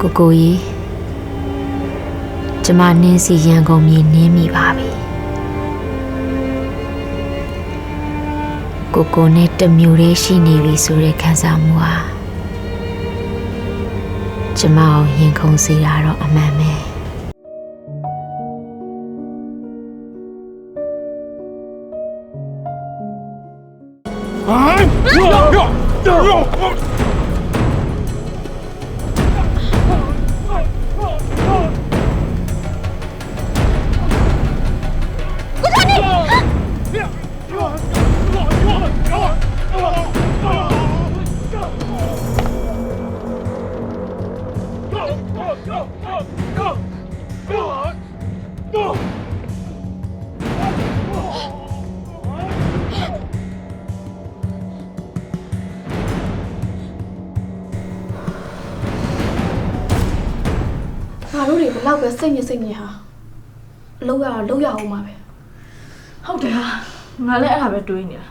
ကိုကိုကြီးကျမနင်းစီရန်ကုန်မြေနင်းမိပါပြီကိုကိုနဲ့တစ်မျိုးတည်းရှိနေပြီဆိုတဲ့ခံစားမှုဟာကျမကိုရင်ခုန်စေတာတော့အမှန်ပဲ ငါတို့တွေဘလောက်ပဲစိတ်ညစ်စိတ်ညစ်ဟာအလုပ်ရတော့လုပ်ရအောင်ပါပဲဟုတ်တယ်ဟာငါလည်းအဲ့ဒါပဲတွေးနေတာ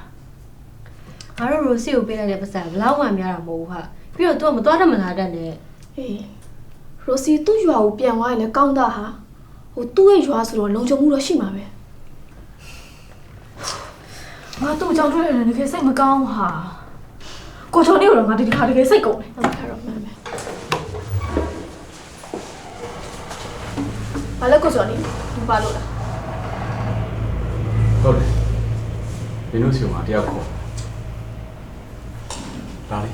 ငါတို့ရိုစီကိုပေးလိုက်တဲ့ပတ်စံဘလောက်မှများတာမဟုတ်ဘူးဟာပြီးတော့ तू ကမသွားတတ်မလားတတ်နဲ့အေး ရိုစီသူ့ရွာကိုပြန်သွားရင်လည်းကောင်းတာဟာဟိုသူ့ရဲ့ရွာဆိုတော့လုံခြုံမှုတော့ရှိမှာပဲငါတို့ကြောင့်တွေးရတယ်တကယ်စိတ်မကောင်းဟာကိုချုံနေတော့ငါဒီတစ်ခါတကယ်စိတ်ကုန်တယ်ဟုတ်ကဲ့တော့မှန်ပဲဘာလဲကိုစောနေဒီပါလို့လားဟုတ်တယ်မင်းတို့စီမှာတယောက်ခေါ်လာလေ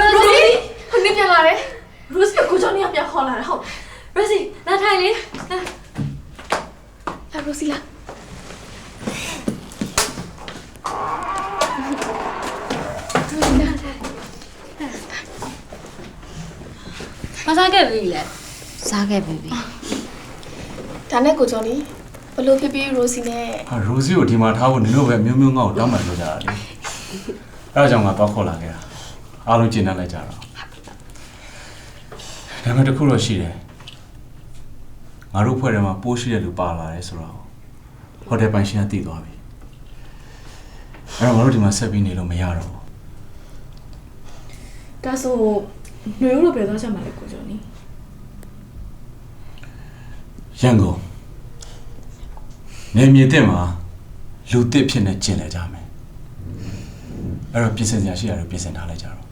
ရိုစီဟိုနေပြန်လာတယ် ရိုစီကိုချုံနေပြန်ခေါ်လာတယ်ဟုတ်ရိုစီလာထိုင်လေလာရိုစီလာမစားခဲ့ပြီလေစားခဲ့ပြီပြီဒါနဲ့ကိုကျော်နေဘလို့ဖြစ်ပြီးရိုစီနဲ့ဟာရိုစီကိုဒီမှာထားဖို့နင်တို့ပဲမျိုးမျိုးငေါ့ကိုတောင်းပန်လို့ကြတာလေအဲဒါကြောင့်ငါတော့ခေါ်လာခဲ့တာအားလုံးကျင့်တတ်လိုက်ကြတော့ ဒါပေမဲ့တစ်ခုတော့ရှိတယ်ငါတို့ဖွဲ့ထဲမှာပိုးရှိတဲ့လူပါလာတယ်ဆိုတော့ဟိုတယ်ပိုင်ရှင်ကတည်သွားပြီအဲ့တော့ငါတို့ဒီမှာဆက်ပြီးနေလို့မရတော့ဘူးဒါဆိုຫນွေဦးတို့ပဲသွားချင်မှာလေကိုချုံနေရန်ကုန်နေမြေတက်မှာလူတစ်ဖြစ်နေကျင်လဲကြမယ်အဲ့တော့ပြင်ဆင်စရာရှိတာတွေပြင်ဆင်ထားလိုက်ကြတော့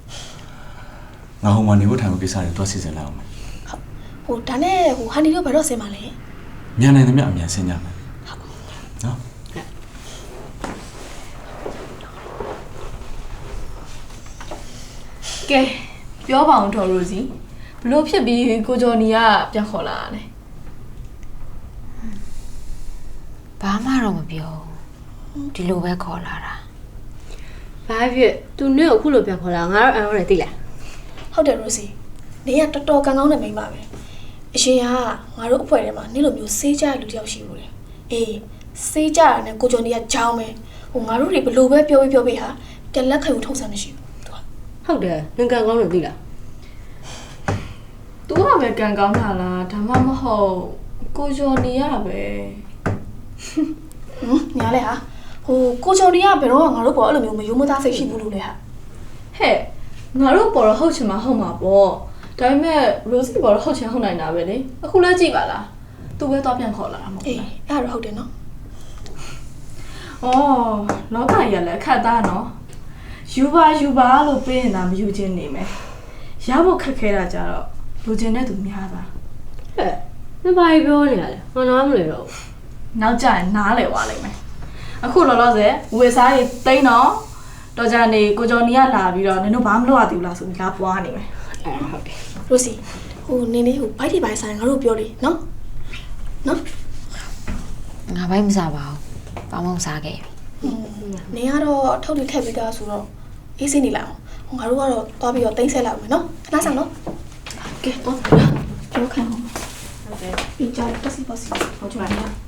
ငါဟိုမှာနေဖို့ထိုင်ဖို့ကိစ္စတွေတော့စီစဉ်လိုက်အောင်မယ်ဟိုဒါနဲ့ဟိုဟန်နီတို့ဘယ်တော့ဆင်းမှာလဲမြန်နိုင်သမျှအမြန်ဆင်းကြမယ်နော်ကဲပြောပါအောင်တော်ရိုစီဘလို့ဖြစ်ပြီးကိုဂျော်နီကပြန်ခေါ်လာတယ်ဘာမှတော့မပြောဘူးဒီလိုပဲခေါ်လာတာဘာဖြစ် तू နင့်ကိုအခုလိုပြန်ခေါ်လာငါတို့အန်ရောတယ်သိလား ဟုတ်တယ်ရိုစီနေကတော်တော်ကံကောင်းတဲ့မိန်းမပဲအရှင်ကငါတို့အဖွဲ့ထဲမှာနေ့လိုမျိုးစေးကြတဲ့လူတစ်ယောက်ရှိဘူးလေအေးစေးကြတာနဲ့ကိုကျော်နေကကြောင်းပဲဟိုငါတို့တွေဘလို့ပဲပြောပြီးပြောပြီးဟာပြန်လက်ခံယူထုံးစံမရှိဘူးသူကဟုတ်တယ်ငင်ကန်ကောင်းလို့သိလားသူကပဲကံကောင်းတာလားဒါမှမဟုတ်ကိုဂျော်နီကပဲဟမ်ညာလေဟာဟိုကိုကျော်နေကဘယ်တော့မှငါတို့ပေါ်အဲ့လိုမျိုးမယုံမသားစိတ်ရှိဘူးလို့လေဟာဟဲ့ ငါတို့ပေါ်တော့ဟုတ်ချင်မှာဟုတ်မှာပေါ့ဒါပေမဲ့ရိုစီပေါ်တော့ဟုတ်ချင်ဟုတ်နိုင်တာပဲလေအခုလည်းကြည့်ပါလားသူပဲသွားပြန်ခေါ်လာတာမဟုတ်အေးလားအဲ့ဒါတော့ဟုတ်တယ်နော်။အော်လောကကြီးကလည်းအခက်သားနော်။ယူပါယူပါလို့ပေးရင်သာမယူချင်းနေမယ်။ရဖို့ခက်ခဲတာကြတော့လူချင်းတဲ့သူများတာဟဲ့မဘာကြီးပြောနေရလဲငါနားမလဲတော့ဘူး။နောက်ကျရင်နားလည်သွားလိမ့်မယ်။အခုလောလောဆယ်ဝေစားတွေတိန်းတော့ တော်ကြနေကိုကျော်နီကလာပြီးတော့နင်တို့ဘာမှမလုပ်ရသေးဘူးလားဆိုပြီးလာပွားနေမယ်အဲ့ဒါဟုတ်တယ်ရိုစီဟိုနေနေဟိုဘိုက်ဒီဘိုင်ဆိုင်ငါတို့ပြောလေနော်နော်ငါဘိုင်းမစားပါဘူးဘာမှမစားခဲ့ပြီနေကတော့ထုတ်တွေထည့်ပြီးသားဆိုတော့အေးစိနေလိုက်အောင်ဟိုငါတို့ကတော့သွားပြီးတော့တိမ့်ဆက်လိုက်အောင်မယ်နော်ခဏဆောင်နော်ကဲတော့ပြောခံအောင်။ဟုတ်တယ်ပြီးကြတော့စီပါစီဟောချလိုက်နော်။ရဲ့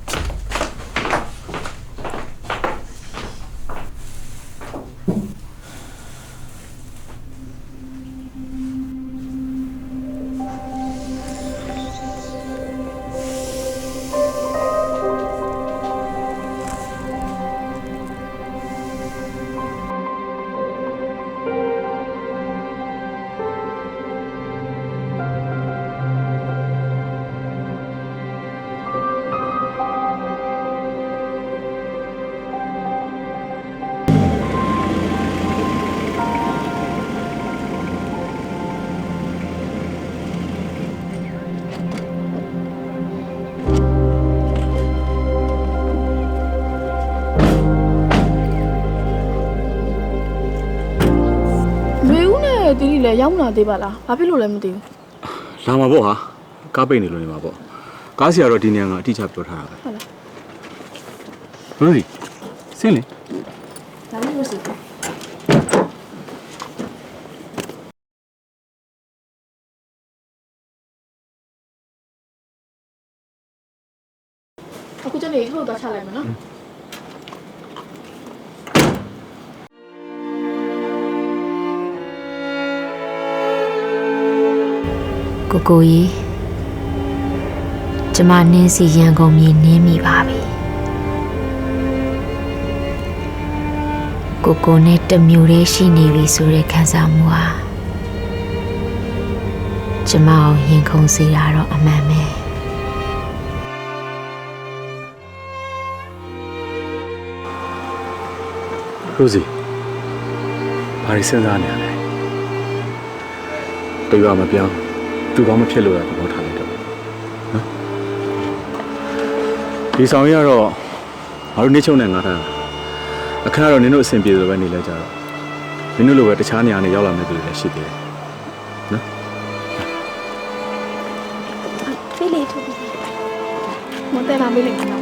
တီးတီလည်းရောက်မလာသေးပါလားဘာဖြစ်လို့လဲမသိဘူးလာမှာပေါ့ဟာကားပိတ်နေလို့နေမှာပေါ့ကားစီကတော့ဒီနေရာကအတိအကျပြောထားတာပဲဟုတ်လားရိုစီဆင်းလေဒါမှမဟုတ်စီအခုကျနေထုတ်တော့ချလိုက်မယ်နော် ကိုကိုကြီးကျမနင်းစီရန်ကုန်မြေနင်းမိပါပြီကိုကိုနဲ့တစ်မျိုးတည်းရှိနေပြီဆိုတဲ့ခံစားမှုဟာကျမကိုရင်ခုန်စေတာတော့အမှန်ပဲရိုစီဘာတွေစဉ်းစားနေရလဲတရွာမပြောင်း သူကောင်းမဖြစ်လို့ရသဘောထားလိုက်တော့နော်ဒီဆောင်ရတော့ငါတို့နေချုံနဲ့ငါထားအခါကတော့နင်တို့အဆင်ပြေလို့ပဲနေလဲကြတော့နင်တို့လိုပဲတခြားနေရာနဲ့ရောက်လာမယ့်သူတွေလည်းရှိသေးတယ်နော်ဖေးလေးထုတ်ပြီးမတဲလာမေးလိုက်နော်